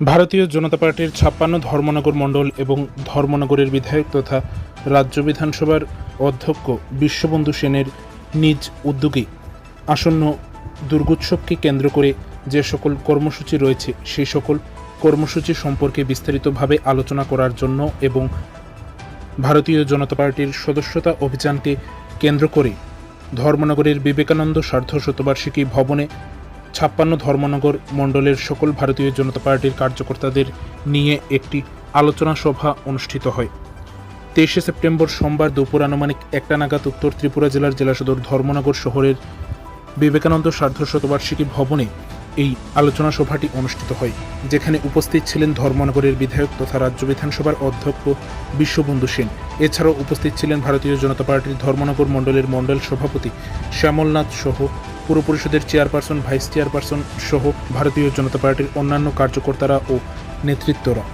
ভারতীয় জনতা পার্টির ছাপ্পান্ন ধর্মনগর মণ্ডল এবং ধর্মনগরের বিধায়ক তথা রাজ্য বিধানসভার অধ্যক্ষ বিশ্ববন্ধু সেনের নিজ উদ্যোগে আসন্ন দুর্গোৎসবকে কেন্দ্র করে যে সকল কর্মসূচি রয়েছে সেই সকল কর্মসূচি সম্পর্কে বিস্তারিতভাবে আলোচনা করার জন্য এবং ভারতীয় জনতা পার্টির সদস্যতা অভিযানকে কেন্দ্র করে ধর্মনগরের বিবেকানন্দ সার্ধ শতবার্ষিকী ভবনে ছাপ্পান্ন ধর্মনগর মণ্ডলের সকল ভারতীয় জনতা পার্টির কার্যকর্তাদের নিয়ে একটি আলোচনা সভা অনুষ্ঠিত হয়। তেইশে সেপ্টেম্বর সোমবার দুপুর আনুমানিক একটা নাগাদ উত্তর ত্রিপুরা জেলার জেলা সদর ধর্মনগর শহরের বিবেকানন্দ সার্ধ শতবার্ষিকী ভবনে এই আলোচনা সভাটি অনুষ্ঠিত হয়, যেখানে উপস্থিত ছিলেন ধর্মনগরের বিধায়ক তথা রাজ্য বিধানসভার অধ্যক্ষ বিশ্ববন্ধু সেন। এছাড়াও উপস্থিত ছিলেন ভারতীয় জনতা পার্টির ধর্মনগর মণ্ডলের মণ্ডল সভাপতি শ্যামলনাথ সহ পুর পরিষদের চেয়ারপারসন ভাইস চেয়ারপারসন সহ ভারতীয় জনতা পার্টির অন্যান্য কার্যকর্তারা ও নেতৃত্বরা।